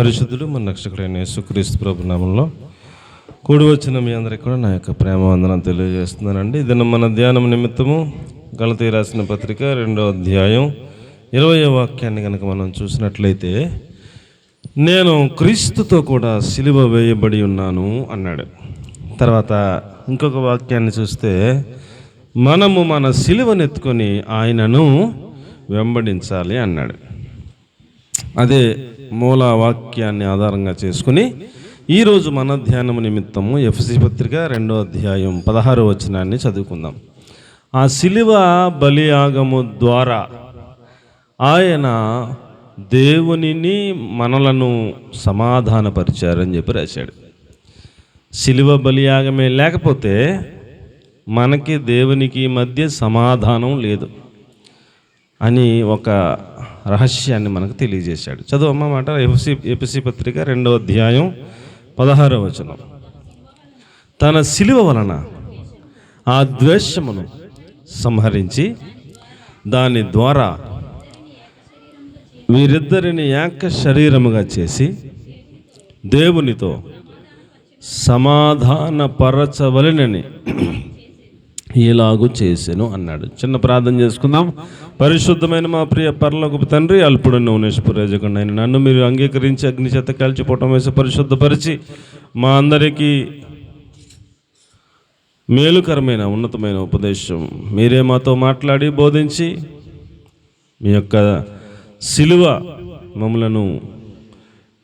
పరిశుద్ధుడు మన రక్షకుడైన యేసుక్రీస్తు ప్రభు నామంలో కూడి వచ్చిన మీ అందరికీ కూడా నా యొక్క ప్రేమ వందనం తెలియజేస్తున్నానండి. ఇది మన ధ్యానం నిమిత్తము గణతి రాసిన పత్రిక రెండో అధ్యాయం ఇరవై వాక్యాన్ని కనుక మనం చూసినట్లయితే నేను క్రీస్తుతో కూడా సిలువ వేయబడి ఉన్నాను అన్నాడు. తర్వాత ఇంకొక వాక్యాన్ని చూస్తే మనము మన సిలువనెత్తుకొని ఆయనను వెంబడించాలి అన్నాడు. అదే మూల వాక్యాన్ని ఆధారంగా చేసుకుని ఈరోజు మన ధ్యానం నిమిత్తము ఎఫ్సి పత్రిక రెండో అధ్యాయం పదహారో వచనాన్ని చదువుకుందాం. ఆ శిలువ బలియాగము ద్వారా ఆయన దేవునిని మనలను సమాధానపరిచారని చెప్పి రాశాడు. శిలువ బలియాగమే లేకపోతే మనకి దేవునికి మధ్య సమాధానం లేదు అని ఒక రహస్యాన్ని మనకు తెలియజేశాడు. చదువు అమ్మ మాట ఎఫ్సి ఎపిసి పత్రిక రెండవ అధ్యాయం పదహారవ వచనం. తన శిలువ వలన ఆ ద్వేషమును సంహరించి దాని ద్వారా వీరిద్దరిని ఏక శరీరముగా చేసి దేవునితో సమాధానపరచవలనని ఎలాగూ చేశాను అన్నాడు. చిన్న ప్రార్థన చేసుకుందాం. పరిశుద్ధమైన మా ప్రియ పర్లకు తండ్రి అల్పుడు ఉనేశ్వరేజకుండా ఆయన నన్ను మీరు అంగీకరించి అగ్ని చేత కాల్చిపోవటం వేసి పరిశుద్ధపరిచి మా అందరికీ మేలుకరమైన ఉన్నతమైన ఉపదేశం మీరే మాతో మాట్లాడి బోధించి మీ యొక్క సిలువ మమ్మలను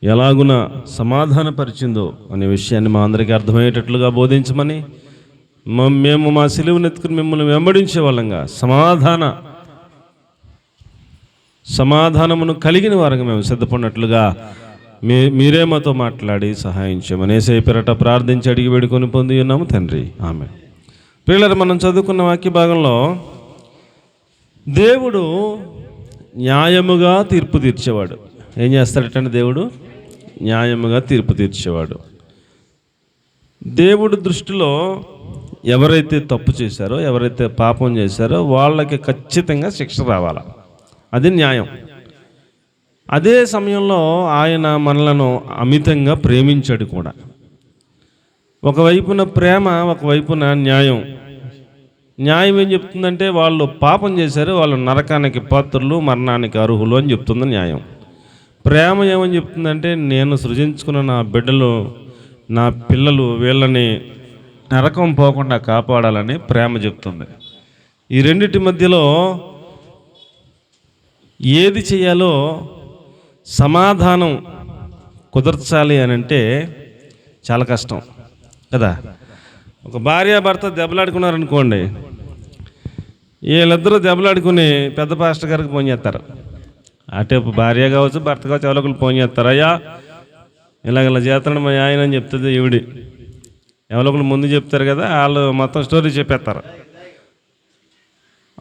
ఎలాగున సమాధానపరిచిందో అనే విషయాన్ని మా అందరికీ అర్థమయ్యేటట్లుగా బోధించమని మేము మా సిలువను ఎత్తుకుని మిమ్మల్ని వెంబడించే వాళ్ళంగా. సమాధాన. సమాధానమును కలిగిన వారంగా మేము సిద్ధపడినట్లుగా మీ మీరే మాతో మాట్లాడి సహాయం చేయమని ఏసై పేరట ప్రార్థించి అడిగి వేడుకొని పొంది ఉన్నాము తండ్రి. ఆమె పిల్లలు మనం చదువుకున్న వాక్య భాగంలో దేవుడు న్యాయముగా తీర్పు తీర్చేవాడు. ఏం చేస్తాడటండి దేవుడు? న్యాయముగా తీర్పు తీర్చేవాడు. దేవుడు దృష్టిలో ఎవరైతే తప్పు చేశారో ఎవరైతే పాపం చేశారో వాళ్ళకి ఖచ్చితంగా శిక్ష రావాల. అది న్యాయం. అదే సమయంలో ఆయన మనలను అమితంగా ప్రేమించాడు కూడా. ఒకవైపున ప్రేమ ఒకవైపున న్యాయం. న్యాయం ఏం చెప్తుందంటే వాళ్ళు పాపం చేశారు వాళ్ళు నరకానికి పాత్రలు మరణానికి అర్హులు అని చెప్తుంది న్యాయం. ప్రేమ ఏమని చెప్తుందంటే నేను సృజించుకున్న నా బిడ్డలు నా పిల్లలు వీళ్ళని నరకం పోకుండా కాపాడాలని ప్రేమ చెప్తుంది. ఈ రెండిటి మధ్యలో ఏది చేయాలో సమాధానం కుదర్చాలి అని అంటే చాలా కష్టం కదా? ఒక భార్య భర్త దెబ్బలాడుకున్నారనుకోండి వీళ్ళిద్దరూ దెబ్బలాడుకుని పెద్ద పాస్టర్ గారికి ఫోన్ చేస్తారు. అటే భార్య కావచ్చు భర్త కావచ్చు ఎవరో ఒకరు ఫోన్ చేస్తారు అయ్యా ఇలాగ ఇలా చేస్తాడు మా ఆయన అని చెప్తుంది ఈవిడి. ఎవరో ఒకరు ముందు చెప్తారు కదా వాళ్ళు మొత్తం స్టోరీ చెప్పేస్తారు.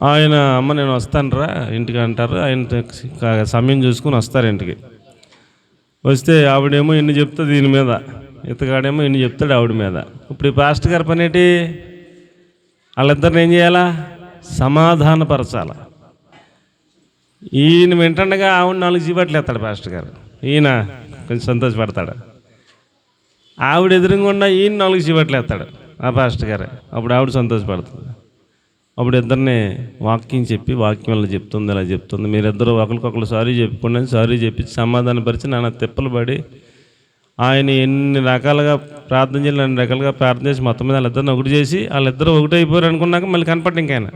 ఆయన అమ్మ నేను వస్తానురా ఇంటికి అంటారు. ఆయన సమయం చూసుకుని వస్తారు ఇంటికి. వస్తే ఆవిడేమో ఇన్ని చెప్తుంది దీని మీద. ఇతగాడేమో ఇన్ని చెప్తాడు ఆవిడ మీద. ఇప్పుడు ఈ పాస్టర్ గారి పని ఏంటి? వాళ్ళిద్దరిని ఏం చేయాలా? సమాధానపరచాల. ఈయన వింటుండగా ఆవిడ నాలుగు జీబట్లు ఎత్తాడు పాస్టర్ గారు. ఈయన కొంచెం సంతోషపడతాడు. ఆవిడ ఎదురుగుండా ఈయన నాలుగు జీవట్లు వేస్తాడు ఆ పాస్టర్ గారు. అప్పుడు ఆవిడ సంతోషపడుతుంది. అప్పుడు ఇద్దరిని వాక్యం చెప్పి వాక్యం వల్ల చెప్తుంది ఇలా చెప్తుంది. మీరిద్దరూ ఒకరికొకరు సారీ చెప్పుకోండి సారీ చెప్పి సమాధానపరిచి నాన్న తిప్పలు పడి ఆయన ఎన్ని రకాలుగా ప్రార్థన చేయాలి అన్ని రకాలుగా ప్రార్థన చేసి మొత్తం మీద వాళ్ళిద్దరిని ఒకటి చేసి వాళ్ళిద్దరూ ఒకటి అయిపోయారు అనుకున్నాక మళ్ళీ కనపడి ఇంకాయన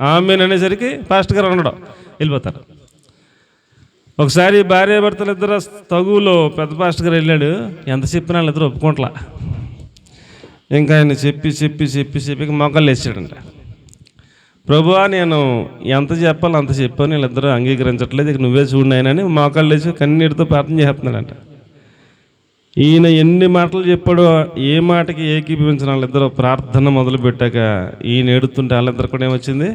ఆమె అనేసరికి ఫాస్ట్ గారు ఉండడం. వెళ్ళిపోతారు. ఒకసారి భార్య భర్తలు ఇద్దరు తగువులో పెద్ద పాస్టర్ గారు వెళ్ళాడు. ఎంత చెప్పినా వాళ్ళిద్దరు ఒప్పుకుంటలా. ఇంకా ఆయన చెప్పి చెప్పి చెప్పి చెప్పి మొక్కలు వేసాడంట ప్రభువా నేను ఎంత చెప్పాలో అంత చెప్పాను. వీళ్ళిద్దరూ అంగీకరించట్లేదు. ఇక నువ్వే చూడు నాయనని మోకాళ్ళు వేసి కన్నీటితో ప్రార్థన చేస్తున్నాడంట. ఈయన ఎన్ని మాటలు చెప్పాడో ఏ మాటకి ఏకీభవించిన వాళ్ళిద్దరూ ప్రార్థన మొదలుపెట్టాక ఈయన ఏడుతుంటే వాళ్ళిద్దరు కూడా ఏమొచ్చింది?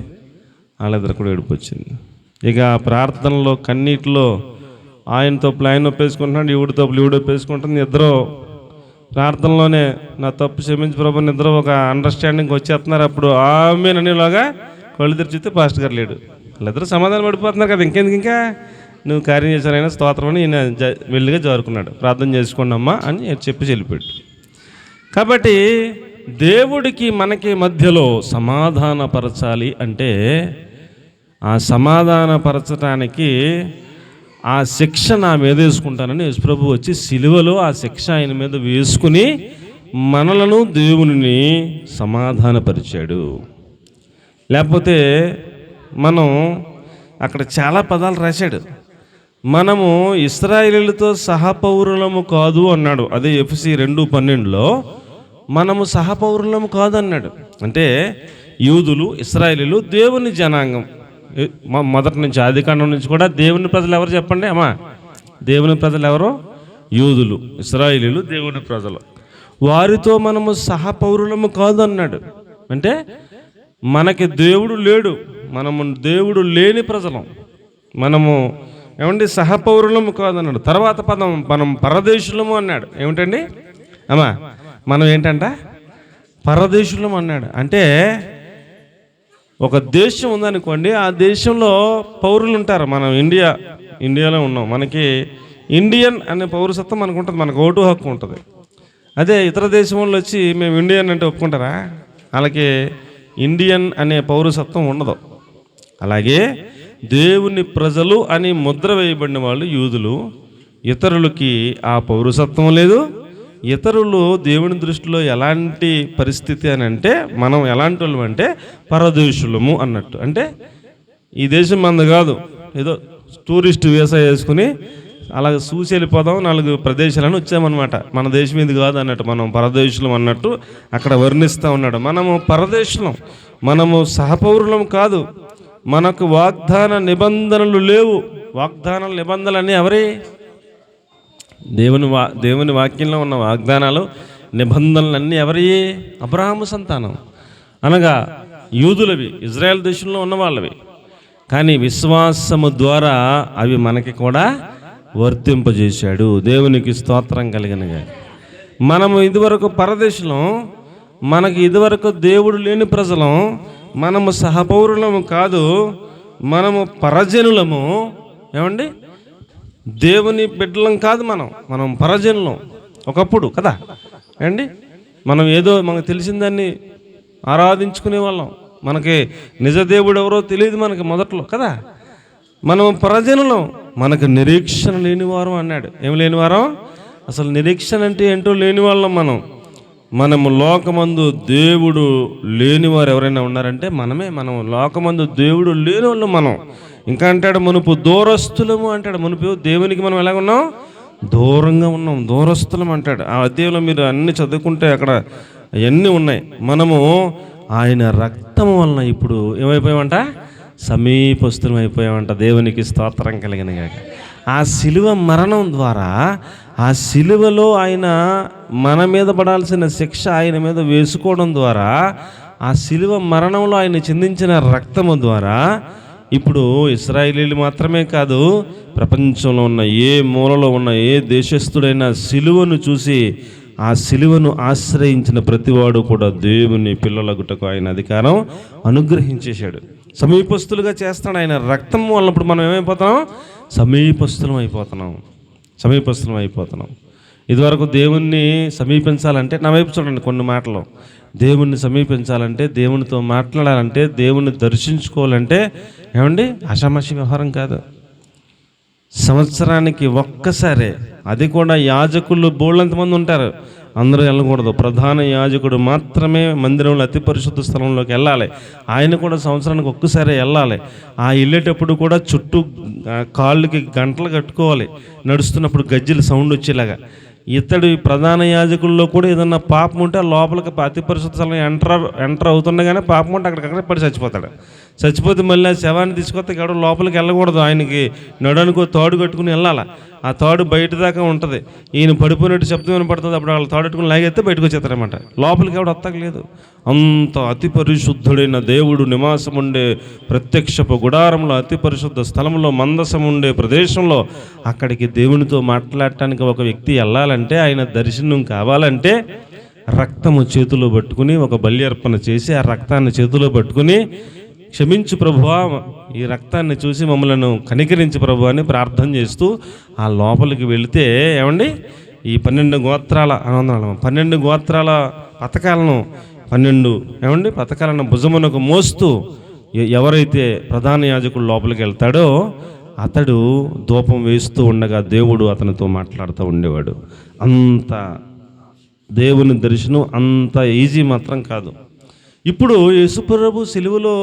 వాళ్ళిద్దరు కూడా ఏడుపు వచ్చింది. ఇక ప్రార్థనలో కన్నీటిలో ఆయనతో ప్లాన్ ఒప్పేసుకుంటున్నాడు ఈవిడ తప్పులు ఈవిడ ఒప్పేసుకుంటుంది ఇద్దరు ప్రార్థనలోనే నా తప్పు క్షమించి ప్రభు ఇద్దరు ఒక అండర్స్టాండింగ్ వచ్చేస్తున్నారు. అప్పుడు ఆమె అనేలాగా కళ్ళు తెరిచితే పాస్ట్ గారు లేడు. వాళ్ళిద్దరూ సమాధానం పడిపోతున్నారు కదా ఇంకెందుకు ఇంకా? నువ్వు కార్యం చేశానైనా స్తోత్రం అని ఈయన జ- వెళ్ళిగా జారుకున్నాడు. ప్రార్థన చేసుకోండమ్మా అని చెప్పి చెల్లిపోయాడు. కాబట్టి దేవుడికి మనకి మధ్యలో సమాధానపరచాలి అంటే ఆ సమాధానపరచడానికి ఆ శిక్ష నా మీద వేసుకుంటానని యేసుప్రభు వచ్చి సిలువలో ఆ శిక్ష ఆయన మీద వేసుకుని మనలను దేవునిని సమాధానపరిచాడు. లేకపోతే మనం అక్కడ చాలా పదాలు రాశాడు. మనము ఇస్రాయిలీలతో సహపౌరులము కాదు అన్నాడు. అదే ఎఫ్సి రెండు పన్నెండులో మనము సహపౌరులము కాదు అన్నాడు. అంటే యూదులు ఇస్రాయిలీలు దేవుని జనాంగం మా మొదటి నుంచి ఆదికాండం నుంచి కూడా దేవుని ప్రజలు ఎవరు చెప్పండి? అమ్మా దేవుని ప్రజలు ఎవరు? యూదులు ఇస్రాయిలీలు దేవుని ప్రజలు. వారితో మనము సహపౌరులము కాదు అన్నాడు. అంటే మనకి దేవుడు లేడు మనము దేవుడు లేని ప్రజలం. మనము ఏమండి సహపౌరులము కాదన్నాడు తర్వాత పదం మనం పరదేశులము అన్నాడు. ఏమిటండి? అమ్మా మనం ఏంటంట? పరదేశులం అన్నాడు. అంటే ఒక దేశం ఉందనుకోండి ఆ దేశంలో పౌరులు ఉంటారు మనం ఇండియా ఇండియాలో ఉన్నాం. మనకి ఇండియన్ అనే పౌరసత్వం మనకు ఉంటుంది మనకు ఓటు హక్కు ఉంటుంది. అదే ఇతర దేశం వాళ్ళు వచ్చి మేము ఇండియన్ అంటే ఒప్పుకుంటారా? వాళ్ళకి ఇండియన్ అనే పౌరసత్వం ఉండదు. అలాగే దేవుని ప్రజలు అని ముద్ర వేయబడిన వాళ్ళు యూదులు ఇతరులకి ఆ పౌరసత్వం లేదు ఇతరులు దేవుని దృష్టిలో ఎలాంటి పరిస్థితి అని అంటే మనం ఎలాంటి వాళ్ళం అంటే పరదేశులము అన్నట్టు. అంటే ఈ దేశం మంది కాదు. ఏదో టూరిస్ట్ వీసా వేసుకుని అలాగ చూసి వెళ్ళిపోదాం నాలుగు ప్రదేశాలను వచ్చామన్నమాట. మన దేశం ఇది కాదు అన్నట్టు. మనం పరదేశులం అన్నట్టు అక్కడ వర్ణిస్తూ ఉన్నాడు. మనము పరదేశులం. మనము సహపౌరులం కాదు. మనకు వాగ్దాన నిబంధనలు లేవు. వాగ్దాన నిబంధనలు ఎవరి? దేవుని వా దేవుని వాక్యంలో ఉన్న వాగ్దానాలు నిబంధనలన్నీ ఎవరి? అబ్రహాము సంతానం. అనగా యూదులవి ఇజ్రాయెల్ దేశంలో ఉన్న వాళ్ళవి కానీ విశ్వాసము ద్వారా అవి మనకి కూడా వర్తింపజేశాడు. దేవునికి స్తోత్రం కలిగినగా. మనము ఇదివరకు పరదేశంలో మనకి ఇదివరకు దేవుడు లేని ప్రజలం మనము సహపౌరులము కాదు మనము పరజనులము. ఏమండి? దేవుని బిడ్డలం కాదు మనం మనం పరజనులం. ఒకప్పుడు కదా? అండి మనం ఏదో మనకు తెలిసిందాన్ని ఆరాధించుకునే వాళ్ళం. మనకి నిజ దేవుడు ఎవరో తెలియదు మనకి మొదట్లో కదా? మనం పరజనులం. మనకు నిరీక్షణ లేనివారం అన్నాడు. ఏం లేనివారం? అసలు నిరీక్షణ అంటే ఏంటో లేని వాళ్ళం మనం. మనము లోకమందు దేవుడు లేనివారు ఎవరైనా ఉన్నారంటే మనమే. మనం లోకమందు దేవుడు లేని వాళ్ళు మనం. ఇంకా అంటాడు మునుపు దూరస్తులము అంటాడు. మునుపు దేవునికి మనం ఎలాగ ఉన్నాం? దూరంగా ఉన్నాం. దూరస్తులం అంటాడు. ఆ అధ్యాయంలో మీరు అన్ని చదువుకుంటే అక్కడ అవన్నీ ఉన్నాయి? మనము ఆయన రక్తం వలన ఇప్పుడు ఏమైపోయామంట? సమీపస్తులం అయిపోయామంట. దేవునికి స్తోత్రం కలిగిన గాక. ఆ శిలువ మరణం ద్వారా ఆ శిలువలో ఆయన మన మీద పడాల్సిన శిక్ష ఆయన మీద వేసుకోవడం ద్వారా ఆ శిలువ మరణంలో ఆయన చెందించిన రక్తము ద్వారా ఇప్పుడు ఇస్రాయేలీలు మాత్రమే కాదు ప్రపంచంలో ఉన్న ఏ మూలలో ఉన్న ఏ దేశస్థుడైనా సిలువను చూసి ఆ సిలువను ఆశ్రయించిన ప్రతివాడు కూడా దేవుని పిల్లలగుటకు ఆయన అధికారం అనుగ్రహించేశాడు. సమీపస్తులుగా చేస్తాడు ఆయన రక్తం వల్లప్పుడు మనం ఏమైపోతున్నాం సమీపస్తులం అయిపోతున్నాం. సమీపస్తులం అయిపోతున్నాం. ఇదివరకు దేవుణ్ణి సమీపించాలంటే నా వైపు చూడండి కొన్ని మాటలు. దేవుణ్ణి సమీపించాలంటే దేవునితో మాట్లాడాలంటే దేవుణ్ణి దర్శించుకోవాలంటే ఏమండి? ఆషామాషి వ్యవహారం కాదు. సంవత్సరానికి ఒక్కసారే అది కూడా యాజకులు బోళ్ళంతమంది ఉంటారు. అందరూ వెళ్ళకూడదు. ప్రధాన యాజకుడు మాత్రమే మందిరంలో అతి పరిశుద్ధ స్థలంలోకి వెళ్ళాలి. ఆయన కూడా సంవత్సరానికి ఒక్కసారి వెళ్ళాలి. ఆ వెళ్ళేటప్పుడు కూడా చుట్టూ కాళ్ళకి గంటలు కట్టుకోవాలి. నడుస్తున్నప్పుడు గజ్జలు సౌండ్ వచ్చేలాగా. ఇతడు ప్రధాన యాజకుల్లో కూడా ఏదన్నా పాపం ఉంటే ఆ లోపలికి అతి పరిశుద్ధ స్థలం ఎంటర్ ఎంటర్ అవుతుండగానే పాపం ఉంటే అక్కడికక్కడ పడి చచ్చిపోతాడు. చచ్చిపోతే మళ్ళీ ఆ శవాన్ని తీసుకొస్తే ఇక్కడ లోపలికి వెళ్ళకూడదు. ఆయనకి నడనుకో తాడు కట్టుకుని వెళ్ళాలి. ఆ తాడు బయట దాకా ఉంటుంది. ఈయన పడిపోయినట్టు శబ్దం వినపడుతుంది. అప్పుడు వాళ్ళు తాడు కట్టుకుని లాగెత్తే బయటకు వచ్చేస్తారనమాట లోపలికి ఎవడు వత్తకలేదు అంత అతి పరిశుద్ధుడైన దేవుడు నివాసం ఉండే ప్రత్యక్షపు గుడారంలో అతి పరిశుద్ధ స్థలంలో మందసం ఉండే ప్రదేశంలో అక్కడికి దేవునితో మాట్లాడటానికి ఒక వ్యక్తి వెళ్ళాలంటే ఆయన దర్శనం కావాలంటే రక్తము చేతిలో పట్టుకుని ఒక బలి అర్పణ చేసి ఆ రక్తాన్ని చేతిలో పట్టుకుని క్షమించు ప్రభువా ఈ రక్తాన్ని చూసి మమ్మలను కనికరించి ప్రభు అని ప్రార్థన చేస్తూ ఆ లోపలికి వెళితే ఏమండి? ఈ పన్నెండు గోత్రాల ఆనందాలను పన్నెండు గోత్రాల పథకాలను పన్నెండు ఏమండి? పథకాలను భుజమునకు మోస్తూ ఎవరైతే ప్రధాన యాజకుడు లోపలికి వెళ్తాడో అతడు ధూపం వేస్తూ ఉండగా దేవుడు అతనితో మాట్లాడుతూ ఉండేవాడు. అంత దేవుని దర్శనం అంత ఈజీ మాత్రం కాదు. ఇప్పుడు యేసుప్రభు సిలువలో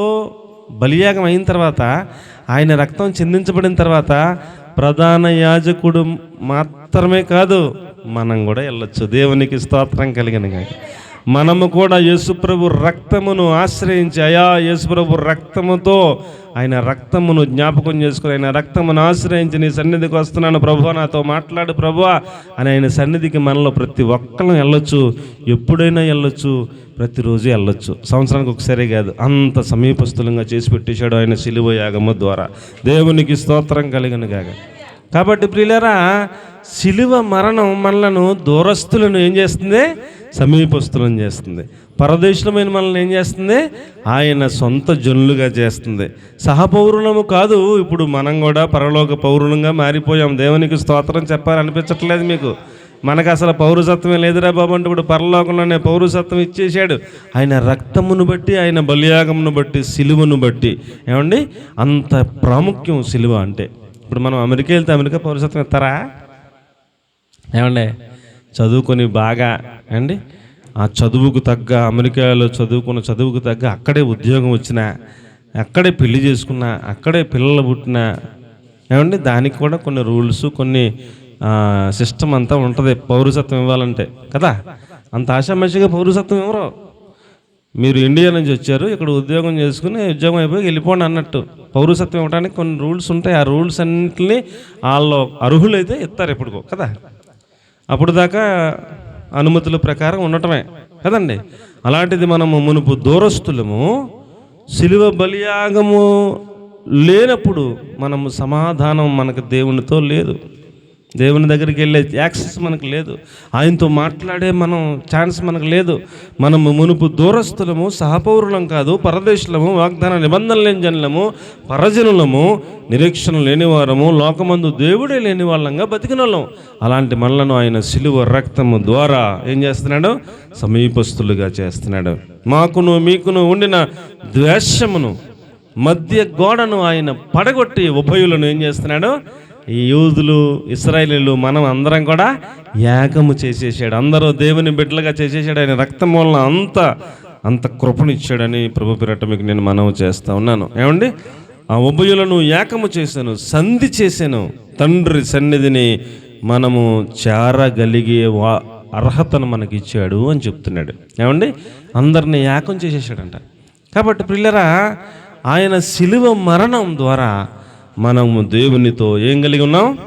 బలియాగం అయిన తర్వాత ఆయన రక్తం చెందించబడిన తర్వాత ప్రధాన యాజకుడు మాత్రమే కాదు మనం కూడా వెళ్ళొచ్చు. దేవునికి స్తోత్రం కలిగిన కానీ మనము కూడా యేసుప్రభు రక్తమును ఆశ్రయించి అయా యేసుప్రభు రక్తముతో ఆయన రక్తమును జ్ఞాపకం చేసుకుని ఆయన రక్తమును ఆశ్రయించి నీ సన్నిధికి వస్తున్నాను ప్రభు నాతో మాట్లాడు ప్రభు అని ఆయన సన్నిధికి మనలో ప్రతి ఒక్కరం వెళ్ళొచ్చు ఎప్పుడైనా వెళ్ళొచ్చు ప్రతిరోజు వెళ్ళొచ్చు. సంవత్సరానికి ఒకసారి కాదు అంత సమీపస్థులంగా చేసి పెట్టేశాడు ఆయన సిలువ యాగము ద్వారా. దేవునికి స్తోత్రం కలిగిన గాక కాబట్టి ప్రియులరా శిలువ మరణం మనలను దూరస్తులను ఏం చేస్తుంది? సమీపస్తులను చేస్తుంది. పరదేశమైన మనల్ని ఏం చేస్తుంది? ఆయన సొంత జనులుగా చేస్తుంది. సహపౌరుణము కాదు ఇప్పుడు మనం కూడా పరలోక పౌరులంగా మారిపోయాం. దేవునికి స్తోత్రం చెప్పాలనిపించట్లేదు మీకు. మనకు అసలు పౌరసత్వమే లేదురా బాబు అంటే ఇప్పుడు పరలోకంలోనే పౌరసత్వం ఇచ్చేశాడు. ఆయన రక్తమును బట్టి ఆయన బలియాగమును బట్టి సిలువను బట్టి. ఏమండి? అంత ప్రాముఖ్యం సిలువ అంటే. ఇప్పుడు మనం అమెరికా వెళ్తే అమెరికా పౌరసత్వం ఇస్తారా? ఏమండి? చదువుకొని బాగా అండి ఆ చదువుకు తగ్గ అమెరికాలో చదువుకున్న చదువుకు తగ్గ అక్కడే ఉద్యోగం వచ్చినా అక్కడే పెళ్ళి చేసుకున్నా అక్కడే పిల్లలు పుట్టినా ఏమండి? దానికి కూడా కొన్ని రూల్స్ కొన్ని సిస్టమ్ అంతా ఉంటుంది. పౌరసత్వం ఇవ్వాలంటే కదా? అంత ఆశామాషిగా పౌరసత్వం ఇవ్వరు మీరు ఇండియా నుంచి వచ్చారు ఇక్కడ ఉద్యోగం చేసుకుని ఉద్యోగం అయిపోయి వెళ్ళిపోండి అన్నట్టు. పౌరసత్వం ఇవ్వడానికి కొన్ని రూల్స్ ఉంటాయి. ఆ రూల్స్ అన్నింటిని వాళ్ళు అర్హులైతే ఇస్తారు ఎప్పుడుకో కదా? అప్పుడు దాకా అనుమతుల ప్రకారం ఉండటమే కదండి? అలాంటిది మనము మునుపు దూరస్తులము శిలువ బలియాగము లేనప్పుడు మనము సమాధానం మనకు దేవునితో లేదు. దేవుని దగ్గరికి వెళ్ళే యాక్సెస్ మనకు లేదు. ఆయనతో మాట్లాడే మనం ఛాన్స్ మనకు లేదు. మనము మునుపు దూరస్తులము సహపౌరులం కాదు పరదేశులము వాగ్దాన నిబంధన లేని జనులము పరజనులము నిరీక్షణ లేనివారము లోకమందు దేవుడే లేని వాళ్ళంగా బతికిన అలాంటి మనలను ఆయన సిలువ రక్తము ద్వారా ఏం చేస్తున్నాడు? సమీపస్తులుగా చేస్తున్నాడు. మాకును మీకును ఉండిన ద్వేషమును మధ్య గోడను ఆయన పడగొట్టి ఉభయులను ఏం చేస్తున్నాడు? ఈ యూదులు ఇస్రాయలీలు మనం అందరం కూడా ఏకము చేసేసాడు. అందరూ దేవుని బిడ్డలుగా చేసేసాడు. ఆయన రక్తం వలన అంత అంత కృపనిచ్చాడని ప్రభు పిరట మీకు నేను మనవి చేస్తా ఉన్నాను. ఏమండి? ఆ ఉభయులను ఏకము చేశాను సంధి చేశాను. తండ్రి సన్నిధిని మనము చేరగలిగే వా అర్హతను మనకి ఇచ్చాడు అని చెప్తున్నాడు. ఏమండి? అందరిని ఏకం చేసేసాడంట. కాబట్టి పిల్లరా ఆయన శిలువ మరణం ద్వారా మనము దేవునితో ఏం కలిగి ఉన్నాం?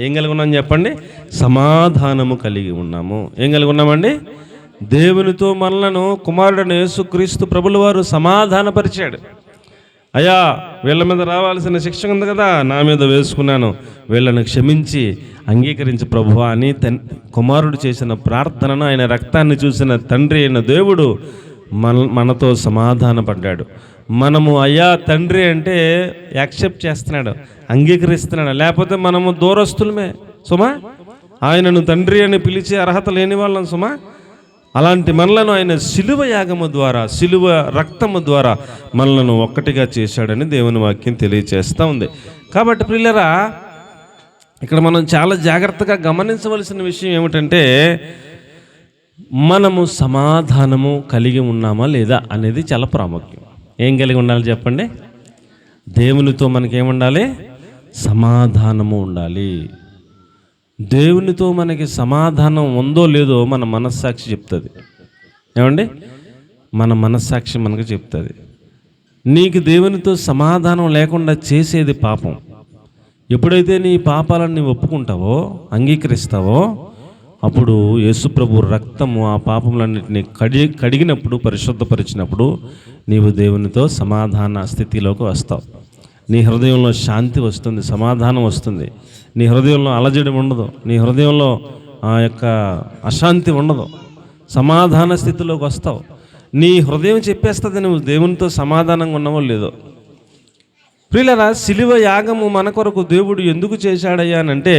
ఏం కలిగి ఉన్నాం చెప్పండి? సమాధానము కలిగి ఉన్నాము. ఏం కలిగి ఉన్నామండి? దేవునితో మనలను కుమారుడైన యేసుక్రీస్తు ప్రభుల వారు సమాధానపరిచాడు. అయ్యా వీళ్ళ మీద రావాల్సిన శిక్ష ఉంది కదా నా మీద వేసుకున్నాను. వీళ్ళను క్షమించి అంగీకరించి ప్రభువా అని తన్ కుమారుడు చేసిన ప్రార్థనను ఆయన రక్తాన్ని చూసిన తండ్రి అయిన దేవుడు మన మనతో సమాధానపడ్డాడు. మనము అయ్యా తండ్రి అంటే యాక్సెప్ట్ చేస్తున్నాడు అంగీకరిస్తున్నాడు. లేకపోతే మనము దూరస్తులమే. సుమా ఆయనను తండ్రి అని పిలిచే అర్హత లేని వాళ్ళం సుమా. అలాంటి మనలను ఆయన సిలువ యాగము ద్వారా సిలువ రక్తము ద్వారా మనలను ఒక్కటిగా చేశాడని దేవుని వాక్యం తెలియచేస్తూ ఉంది. కాబట్టి పిల్లరా ఇక్కడ మనం చాలా జాగ్రత్తగా గమనించవలసిన విషయం ఏమిటంటే మనము సమాధానము కలిగి ఉన్నామా లేదా అనేది చాలా ప్రాముఖ్యం. ఏం కలిగి ఉండాలి చెప్పండి? దేవునితో మనకేముండాలి? సమాధానము ఉండాలి. దేవునితో మనకి సమాధానం ఉందో లేదో మన మనస్సాక్షి చెప్తుంది. ఏమండి? మన మనస్సాక్షి మనకు చెప్తుంది. నీకు దేవునితో సమాధానం లేకుండా చేసేది పాపం. ఎప్పుడైతే నీ పాపాలను నీవు ఒప్పుకుంటావో అంగీకరిస్తావో అప్పుడు యేసుప్రభు రక్తము ఆ పాపములన్నింటినీ కడి కడిగినప్పుడు పరిశుద్ధపరిచినప్పుడు నీవు దేవునితో సమాధాన స్థితిలోకి వస్తావు. నీ హృదయంలో శాంతి వస్తుంది సమాధానం వస్తుంది. నీ హృదయంలో అలజడి ఉండదు. నీ హృదయంలో ఆ యొక్క అశాంతి ఉండదు. సమాధాన స్థితిలోకి వస్తావు. నీ హృదయం చెప్పేస్తుంది నువ్వు దేవునితో సమాధానంగా ఉన్నావో లేదో. ప్రియులరా శిలువ యాగము మన కొరకు దేవుడు ఎందుకు చేశాడయ్యా అంటే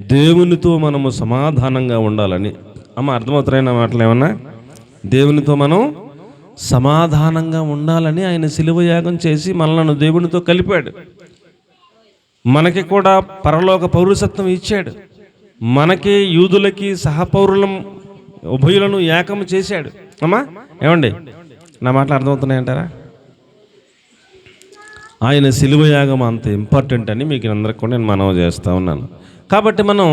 దేవునితో మనము సమాధానంగా ఉండాలని. అమ్మ అర్థమవుతున్నాయి మాటలు ఏమన్నా? దేవునితో మనం సమాధానంగా ఉండాలని ఆయన శిలువ యాగం చేసి మనలను దేవునితో కలిపాడు. మనకి కూడా పరలోక పౌరసత్వం ఇచ్చాడు. మనకి యూదులకి సహపౌరులం ఉభయులను ఏకము చేశాడు. అమ్మా ఏమండి? నా మాటలు అర్థమవుతున్నాయంటారా? ఆయన శిలువయాగం అంత ఇంపార్టెంట్ అని మీకు అందరికీ కూడా నేను మనవి చేస్తూ ఉన్నాను. కాబట్టి మనం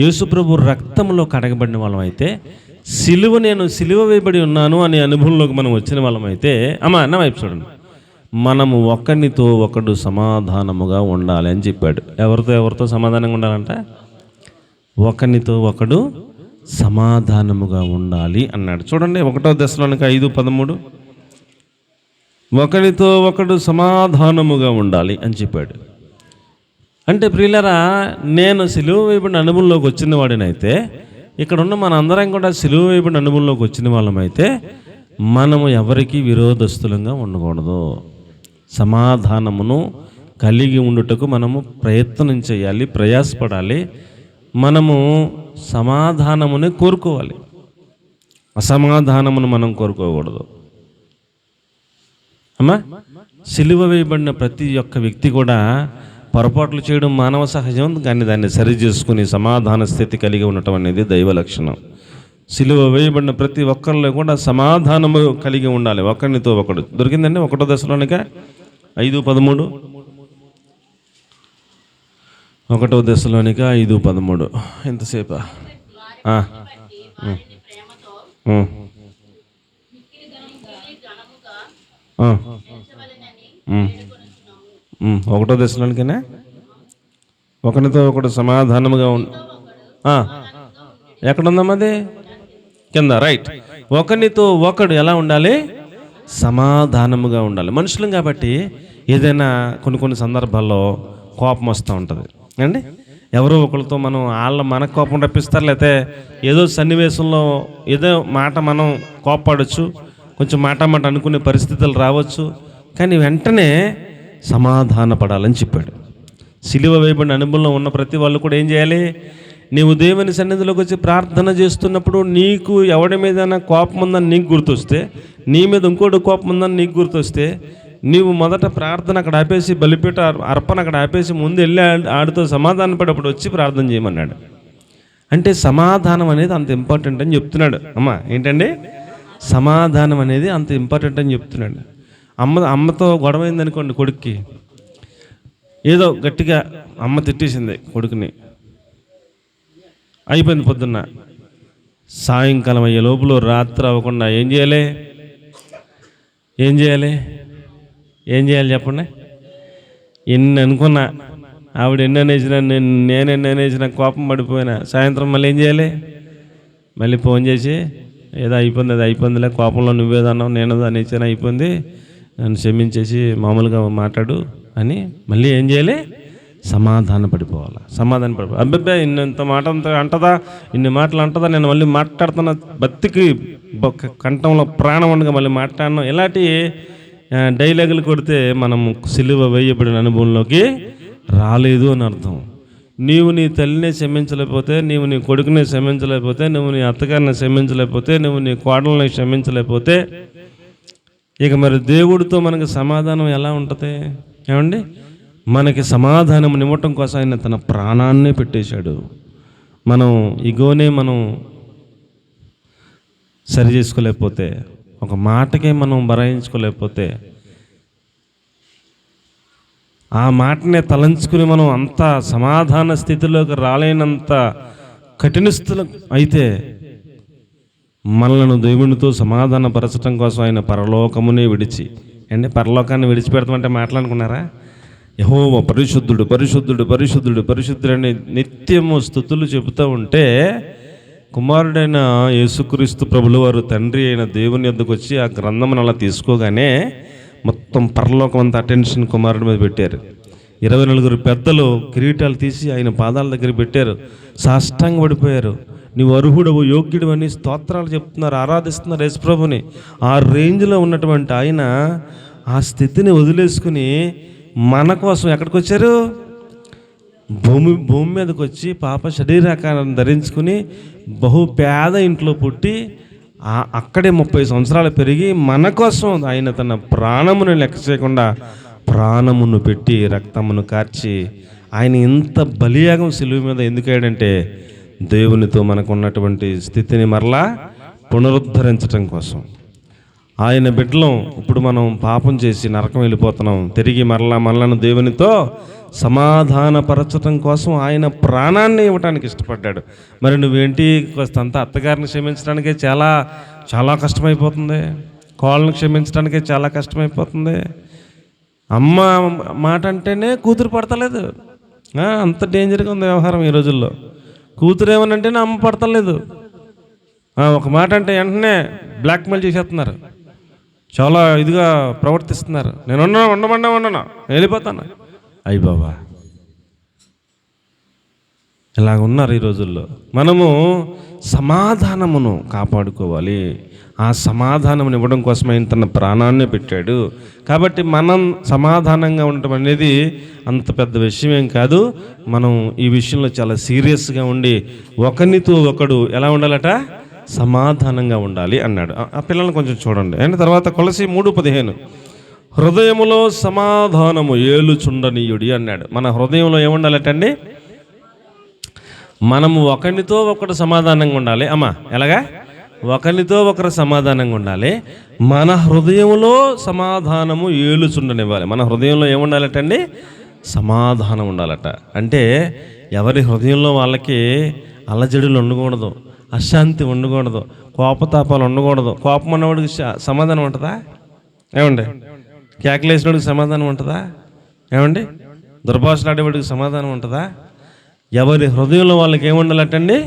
యేసుప్రభు రక్తంలో కడగబడిన వాళ్ళం అయితే సిలువ నేను సిలువ వేయబడి ఉన్నాను అనే అనుభవంలోకి మనం వచ్చిన వాళ్ళం అయితే అమ్మా అన్న వైపు చూడండి. మనము ఒకరినితో ఒకడు సమాధానముగా ఉండాలి అని చెప్పాడు. ఎవరితో ఎవరితో సమాధానంగా ఉండాలంట? ఒకరినితో ఒకడు సమాధానముగా ఉండాలి అన్నాడు. చూడండి ఒకటో దశలోనికి ఐదు పదమూడు. ఒకరితో ఒకడు సమాధానముగా ఉండాలి అని చెప్పాడు. అంటే ప్రియులరా నేను సిలువ వేయబడిన అనుభవంలోకి వచ్చిన వాడినైతే ఇక్కడ ఉన్న మన అందరం కూడా సిలువ వేయబడిన అనుభవంలోకి వచ్చిన వాళ్ళమైతే మనము ఎవరికి విరోధస్తులంగా ఉండకూడదు. సమాధానమును కలిగి ఉండుటకు మనము ప్రయత్నం చేయాలి ప్రయాసపడాలి. మనము సమాధానముని కోరుకోవాలి. అసమాధానమును మనం కోరుకోకూడదు. అమ్మా సిలువ వేయబడిన ప్రతి ఒక్క వ్యక్తి కూడా పొరపాట్లు చేయడం మానవ సహజం కానీ దాన్ని సరి చేసుకుని సమాధాన స్థితి కలిగి ఉండటం అనేది దైవ లక్షణం. సిలువ వేయబడిన ప్రతి ఒక్కరిలో కూడా సమాధానము కలిగి ఉండాలి ఒకరినితో ఒకడు. దొరికిందండి ఒకటో దశలోనిక? ఐదు పదమూడు? ఒకటో దశలోనిక ఐదు పదమూడు. ఎంతసేపా? ఆ. ఒకటో దశలోనికేనా? ఒకరితో ఒకడు సమాధానముగా ఉం ఎక్కడుందమ్మా అది? కింద రైట్. ఒకరితో ఒకడు ఎలా ఉండాలి? సమాధానముగా ఉండాలి. మనుషులం కాబట్టి ఏదైనా కొన్ని కొన్ని సందర్భాల్లో కోపం వస్తూ ఉంటుంది. అండి ఎవరో ఒకరితో మనం వాళ్ళ మన కోపం రప్పిస్తారు లేకపోతే ఏదో సన్నివేశంలో ఏదో మాట మనం కోపపడవచ్చు కొంచెం మాట మాట అనుకునే పరిస్థితులు రావచ్చు కానీ వెంటనే సమాధానపడాలని చెప్పాడు. సిలువ వేయబడిన అనుభవంలో ఉన్న ప్రతి వాళ్ళు కూడా ఏం చేయాలి? నీవు దేవుని సన్నిధిలోకి వచ్చి ప్రార్థన చేస్తున్నప్పుడు నీకు ఎవడి మీద కోపం ఉందని నీకు గుర్తొస్తే నీ మీద ఇంకోటి కోపం ఉందని నీకు గుర్తొస్తే నీవు మొదట ప్రార్థన అక్కడ ఆపేసి బలిపీట అర్పణ అక్కడ ఆపేసి ముందు వెళ్ళి ఆడితో సమాధాన పడేప్పుడు వచ్చి ప్రార్థన చేయమన్నాడు. అంటే సమాధానం అనేది అంత ఇంపార్టెంట్ అని చెప్తున్నాడు. అమ్మ ఏంటండి? సమాధానం అనేది అంత ఇంపార్టెంట్ అని చెప్తున్నాడు. అమ్మ అమ్మతో గొడవ అయిందనుకోండి కొడుక్కి. ఏదో గట్టిగా అమ్మ తిట్టేసింది కొడుకుని. అయిపోయింది పొద్దున్న. సాయంకాలం అయ్యే లోపల రాత్రి అవ్వకుండా ఏం చేయాలి? ఏం చేయాలి? ఏం చేయాలి చెప్పండి? ఎన్ని అనుకున్నా ఆవిడ ఎన్ని అనేసినా నేను నేను ఎన్ని అనేసినా కోపం పడిపోయినా సాయంత్రం మళ్ళీ ఏం చేయాలి? మళ్ళీ ఫోన్ చేసి ఏదో అయిపోయింది అది అయిపోయిందిలే కోపంలో నువ్వేదన్నావు నేను అనేసాను అయిపోయింది. నన్ను క్షమించేసి మామూలుగా మాట్లాడు అని మళ్ళీ ఏం చేయాలి? సమాధాన పడిపోవాలి సమాధాన పడిపోవాలి అబ్బాయి ఇంత మాట అంత అంటదా? ఇన్ని మాటలు అంటదా? నేను మళ్ళీ మాట్లాడుతున్న బతికి కంఠంలో ప్రాణం ఉండగా మళ్ళీ మాట్లాడను. ఇలాంటి డైలాగులు కొడితే మనం సిలువ వేయబడిన అనుభవంలోకి రాలేదు అని అర్థం. నీవు నీ తల్లిని క్షమించలేకపోతే నీవు నీ కొడుకుని క్షమించలేకపోతే నువ్వు నీ అత్తగారిని క్షమించలేకపోతే నువ్వు నీ కోడల్ని క్షమించలేకపోతే ఇక మరి దేవుడితో మనకి సమాధానం ఎలా ఉంటుంది? ఏమండి? మనకి సమాధానం ఇవ్వటం కోసం ఆయన తన ప్రాణాన్నే పెట్టేశాడు. మనం ఇగోనే మనం సరి చేసుకోలేకపోతే ఒక మాటకే మనం బరాయించుకోలేకపోతే ఆ మాటనే తలంచుకుని మనం అంత సమాధాన స్థితిలోకి రాలేనంత కఠినస్థులు అయితే మనలను దేవునితో సమాధానపరచడం కోసం ఆయన పరలోకమునే విడిచి అంటే పరలోకాన్ని విడిచిపెడతామంటే మాట్లాడుకున్నారా? యహో పరిశుద్ధుడు పరిశుద్ధుడు పరిశుద్ధుడు పరిశుద్ధుడు అని నిత్యము స్థుతులు చెబుతూ ఉంటే కుమారుడైన యేసుక్రీస్తు ప్రభులు వారు తండ్రి అయిన దేవుని యొద్దకు వచ్చి ఆ గ్రంథమును అలా తీసుకోగానే మొత్తం పరలోకం అంతా అటెన్షన్ కుమారుడి మీద పెట్టారు. ఇరవై నలుగురు పెద్దలు కిరీటాలు తీసి ఆయన పాదాల దగ్గర పెట్టారు. సాష్టాంగ పడిపోయారు నీవు అర్హుడవు యోగ్యుడు అని స్తోత్రాలు చెప్తున్నారు ఆరాధిస్తున్నారు యేసుప్రభుని. ఆ రేంజ్లో ఉన్నటువంటి ఆయన ఆ స్థితిని వదిలేసుకుని మన కోసం ఎక్కడికి వచ్చారు భూమి భూమి మీదకి వచ్చి పాప శరీరాకారం ధరించుకుని బహు పేద ఇంట్లో పుట్టి అక్కడే ముప్పై సంవత్సరాలు పెరిగి మన కోసం ఆయన తన ప్రాణమును లెక్క చేయకుండా ప్రాణమును పెట్టి రక్తమును కార్చి ఆయన ఇంత బలియాగం సిలువ మీద ఎందుకు అయ్యాడంటే దేవునితో మనకున్నటువంటి స్థితిని మరలా పునరుద్ధరించటం కోసం. ఆయన బిడ్డలం ఇప్పుడు మనం పాపం చేసి నరకం వెళ్ళిపోతున్నాం. తిరిగి మరలా మనలను దేవునితో సమాధానపరచటం కోసం ఆయన ప్రాణాన్ని ఇవ్వటానికి ఇష్టపడ్డాడు. మరి నువ్వేంటి అంత అత్తగారిని క్షమించడానికే చాలా చాలా కష్టమైపోతుంది? కోళ్ళని క్షమించడానికే చాలా కష్టమైపోతుంది? అమ్మ మాట అంటేనే కూతురు పడతలేదు. అంత డేంజర్గా ఉంది వ్యవహారం ఈ రోజుల్లో. కూతురు ఏమనంటేనే అమ్మ పడతలేదు. ఒక మాట అంటే వెంటనే బ్లాక్మెయిల్ చేసేస్తున్నారు. చాలా ఇదిగా ప్రవర్తిస్తున్నారు. నేను ఉన్నా ఉండమన్నా ఉండను? వెళ్ళిపోతాను. అయ్యి బాబా. ఇలాగ ఉన్నారు ఈ రోజుల్లో? మనము సమాధానమును కాపాడుకోవాలి. ఆ సమాధానం ఇవ్వడం కోసం ఆయన తన ప్రాణాన్ని పెట్టాడు. కాబట్టి మనం సమాధానంగా ఉండటం అనేది అంత పెద్ద విషయం ఏం కాదు. మనం ఈ విషయంలో చాలా సీరియస్గా ఉండి ఒకరినితో ఒకడు ఎలా ఉండాలట? సమాధానంగా ఉండాలి అన్నాడు. ఆ- పిల్లల్ని కొంచెం చూడండి. అండ్ తర్వాత కొలసి మూడు పదిహేను. హృదయములో సమాధానము ఏలుచుండనీయుడి అన్నాడు. మన హృదయంలో ఏముండాలటండి? మనము ఒకరితో ఒకటి సమాధానంగా ఉండాలి. అమ్మా ఎలాగా? ఒకరితో ఒకరు సమాధానంగా ఉండాలి. మన హృదయంలో సమాధానము ఏలుచుండనివ్వాలి. మన హృదయంలో ఏముండాలటండి? సమాధానం ఉండాలట. అంటే ఎవరి హృదయంలో వాళ్ళకి అల్లజడులు ఉండకూడదు అశాంతి ఉండకూడదు కోపతాపాలు ఉండకూడదు. కోపం అన్నవాడికి సమాధానం ఉంటుందా? ఏమండి? కేకలేసినోడికి సమాధానం ఉంటుందా? ఏమండి? దుర్భాషలాడేవాడికి సమాధానం ఉంటుందా? ఎవరి హృదయంలో వాళ్ళకి ఏముండాలటండి?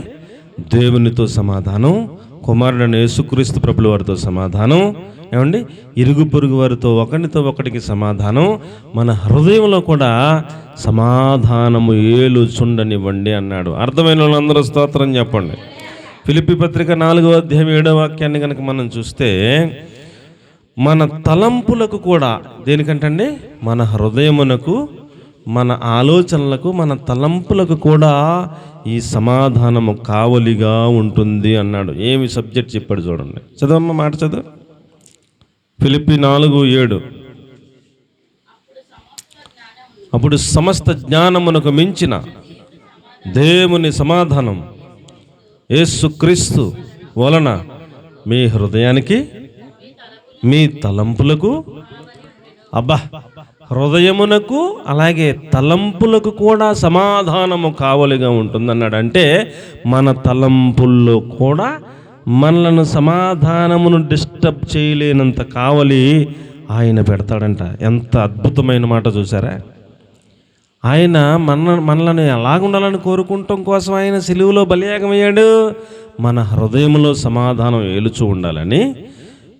దేవునితో సమాధానం కుమారుడైన యేసుక్రీస్తు ప్రభుల వారితో సమాధానం. ఏమండి? ఇరుగు పొరుగు వారితో ఒకరితో ఒకటికి సమాధానం. మన హృదయంలో కూడా సమాధానము ఏలు చుండనివ్వండి అన్నాడు. అర్థమైన వాళ్ళందరూ స్తోత్రం చెప్పండి. ఫిలిపి పత్రిక నాలుగో అధ్యాయం ఏడో వాక్యాన్ని కనుక మనం చూస్తే మన తలంపులకు కూడా దేనికంటండి? మన హృదయమునకు మన ఆలోచనలకు మన తలంపులకు కూడా ఈ సమాధానము కావలిగా ఉంటుంది అన్నాడు. ఏమి సబ్జెక్ట్ చెప్పాడు చూడండి. చదవమ్మ మాట చదువు. ఫిలిపి నాలుగు ఏడు. అప్పుడు సమస్త జ్ఞానమునకు మించిన దేవుని సమాధానం యేసుక్రీస్తు వలన మీ హృదయానికి మీ తలంపులకు అబ్బా హృదయమునకు అలాగే తలంపులకు కూడా సమాధానము కావలిగా ఉంటుందన్నాడు అంటే మన తలంపుల్లో కూడా మనలను సమాధానమును డిస్టర్బ్ చేయలేనంత కావలి ఆయన పెడతాడంట. ఎంత అద్భుతమైన మాట చూసారా? ఆయన మన మనలను ఎలాగుండాలని కోరుకుంటాం కోసం ఆయన సిలువలో బలియాగమయ్యాడు. మన హృదయంలో సమాధానం ఏలుచు ఉండాలని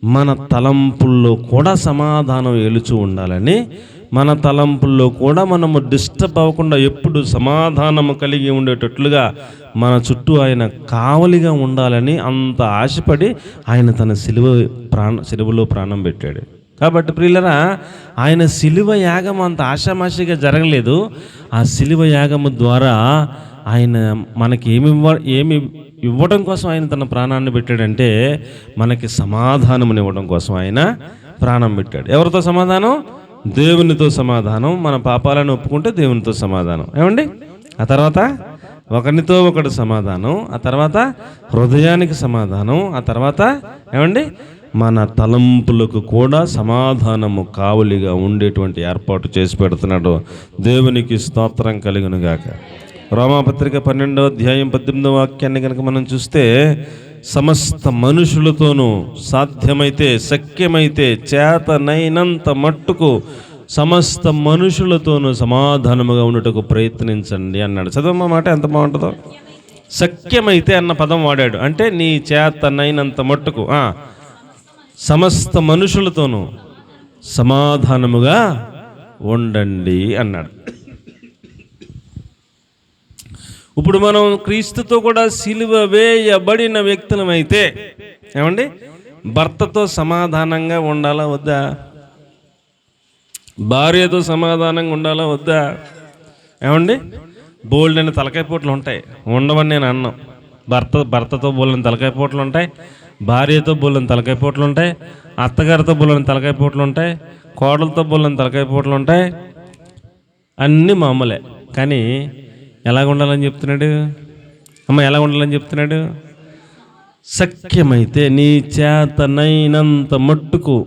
మన తలంపుల్లో కూడా సమాధానం ఏలుచు ఉండాలని మన తలంపుల్లో కూడా మనము డిస్టర్బ్ అవ్వకుండా ఎప్పుడు సమాధానము కలిగి ఉండేటట్లుగా మన చుట్టూ ఆయన కావలిగా ఉండాలని అంత ఆశపడి ఆయన తన సిలువ ప్రాణ సిలువలో ప్రాణం పెట్టాడు. కాబట్టి ప్రియులరా ఆయన శిలువ యాగం అంత ఆషామాషిగా జరగలేదు. ఆ శిలువ యాగము ద్వారా ఆయన మనకి ఏమి ఏమి ఇవ్వడం కోసం ఆయన తన ప్రాణాన్ని పెట్టాడంటే మనకి సమాధానముని ఇవ్వడం కోసం ఆయన ప్రాణం పెట్టాడు. ఎవరితో సమాధానం? దేవునితో సమాధానం మన పాపాలను ఒప్పుకుంటే దేవునితో సమాధానం. ఏమండి? ఆ తర్వాత ఒకరితో ఒకటి సమాధానం ఆ తర్వాత హృదయానికి సమాధానం ఆ తర్వాత ఏమండి? మన తలంపులకు కూడా సమాధానము కావలిగా ఉండేటువంటి ఏర్పాటు చేసి పెడుతున్నాడు. దేవునికి స్తోత్రం కలిగినగాక. రోమాపత్రిక పన్నెండో అధ్యాయం పద్దెనిమిదో వాక్యాన్ని కనుక మనం చూస్తే సమస్త మనుషులతోనూ సాధ్యమైతే శక్యమైతే చేతనైనంత మట్టుకు సమస్త మనుషులతోనూ సమాధానముగా ఉండటకు ప్రయత్నించండి అన్నాడు. చదవమ్మ మాట ఎంత బాగుంటుందో? శక్యమైతే అన్న పదం వాడాడు. అంటే నీ చేతనైనంత మట్టుకు సమస్త మనుషులతోనూ సమాధానముగా ఉండండి అన్నాడు. ఇప్పుడు మనం క్రీస్తుతో కూడా సిలువ వేయబడిన వ్యక్తులమైతే ఏమండి? భర్తతో సమాధానంగా ఉండాలా వద్దా? భార్యతో సమాధానంగా ఉండాలా వద్దా? ఏమండి? బోల్డ్ అని తలకాయ పోట్లు ఉంటాయి. ఉండవని నేను అన్నాం. భర్త భర్తతో బోలని తలకాయ పోట్లు ఉంటాయి. భార్యతో బోలని తలకాయ పోట్లు ఉంటాయి. అత్తగారితో బోలని తలకాయ పోట్లు ఉంటాయి. కోడలతో బోలని తలకాయ పోట్లు ఉంటాయి. అన్నీ మామూలే. కానీ ఎలాగ ఉండాలని చెప్తున్నాడు? అమ్మ ఎలా ఉండాలని చెప్తున్నాడు? సఖ్యమైతే నీ చేతనైనంత మట్టుకు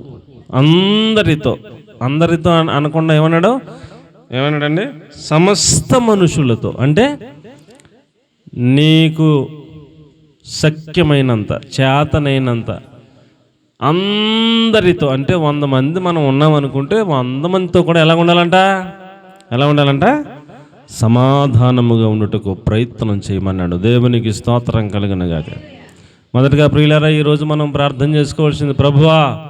అందరితో అందరితో అనకుండా ఏమన్నాడు? ఏమన్నాడండి? సమస్త మనుషులతో. అంటే నీకు సఖ్యమైనంత చేతనైనంత అందరితో అంటే వంద మంది మనం ఉన్నాం అనుకుంటే వంద మందితో కూడా ఎలా ఉండాలంట ఎలా ఉండాలంట సమాధానముగా ఉండుటకు ప్రయత్నం చేయమన్నాడు. దేవునికి స్తోత్రం కలిగినగాక. మొదటగా ప్రియులారా ఈరోజు మనం ప్రార్థన చేసుకోవాల్సింది ప్రభువా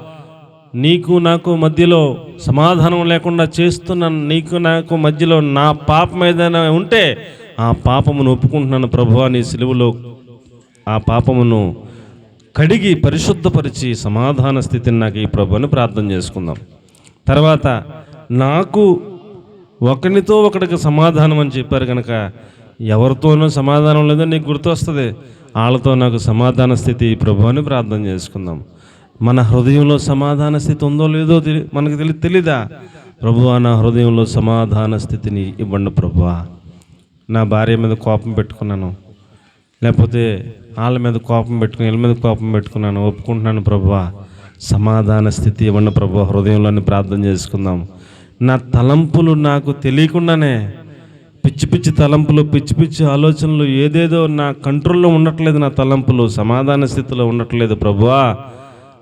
నీకు నాకు మధ్యలో సమాధానం లేకుండా చేస్తున్న నీకు నాకు మధ్యలో నా పాపం ఏదైనా ఉంటే ఆ పాపమును ఒప్పుకుంటున్నాను ప్రభువా. నీ సిలువలో ఆ పాపమును కడిగి పరిశుద్ధపరిచి సమాధాన స్థితిని నాకు ఈ ప్రభు అని ప్రార్థన చేసుకుందాం. తర్వాత నాకు ఒకరితో ఒకడికి సమాధానం అని చెప్పారు కనుక ఎవరితోనూ సమాధానం లేదో నీకు గుర్తొస్తుంది? వాళ్ళతో నాకు సమాధాన స్థితి ఈ ప్రభు అని ప్రార్థన చేసుకుందాం. మన హృదయంలో సమాధాన స్థితి ఉందో లేదో మనకు తెలి తెలీదా? ప్రభు నా హృదయంలో సమాధాన స్థితిని ఇవ్వండి ప్రభువా నా భార్య మీద కోపం పెట్టుకున్నాను. లేకపోతే వాళ్ళ మీద కోపం పెట్టుకుని వీళ్ళ మీద కోపం పెట్టుకున్నాను. ఒప్పుకుంటున్నాను ప్రభువా సమాధాన స్థితి ఇవ్వండి ప్రభు. హృదయంలోని ప్రార్థన చేసుకుందాం. నా తలంపులు నాకు తెలియకుండానే పిచ్చి పిచ్చి తలంపులు పిచ్చి పిచ్చి ఆలోచనలు ఏదేదో నా కంట్రోల్లో ఉండట్లేదు నా తలంపులు సమాధాన స్థితిలో ఉండట్లేదు. ప్రభువా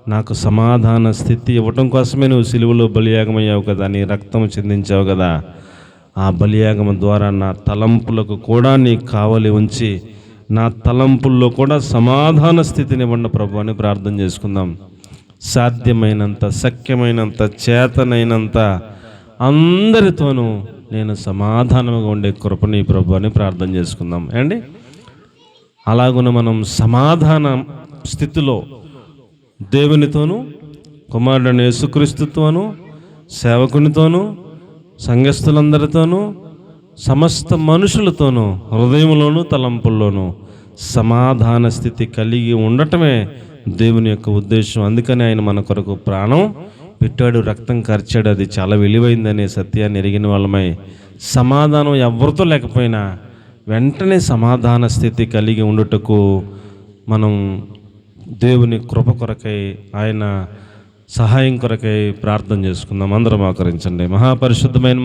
నాకు సమాధాన స్థితి ఇవ్వటం కోసమే నువ్వు సిలువలో బలియాగమయ్యావు కదా నీ రక్తం చెందించావు కదా. ఆ బలియాగం ద్వారా నా తలంపులకు కూడా నీకు కావలి ఉంచి నా తలంపుల్లో కూడా సమాధాన స్థితిని ఇవ్వండి ప్రభు అని ప్రార్థన చేసుకుందాం. సాధ్యమైనంత శక్యమైనంత చేతనైనంత అందరితోనూ నేను సమాధానంగా ఉండే కృపని ప్రభు అని ప్రార్థన చేసుకుందాం. అండి అలాగున మనం సమాధాన స్థితిలో దేవునితోనూ కుమారుడు యేసుక్రీస్తుతోనూ సేవకునితోనూ సంఘస్థులందరితోనూ సమస్త మనుషులతోనూ హృదయంలోనూ తలంపుల్లోనూ సమాధాన స్థితి కలిగి ఉండటమే దేవుని యొక్క ఉద్దేశం. అందుకని ఆయన మన కొరకు ప్రాణం పెట్టాడు రక్తం ఖర్చాడు అది చాలా విలువైందనే సత్యాన్ని ఎరిగిన వాళ్ళమై సమాధానం ఎవరితో లేకపోయినా వెంటనే సమాధాన స్థితి కలిగి ఉండుటకు మనం దేవుని కృప కొరకై ఆయన సహాయం కొరకై ప్రార్థన చేసుకుందాం. అందరం ఆకరించండి. మహాపరిశుద్ధమైన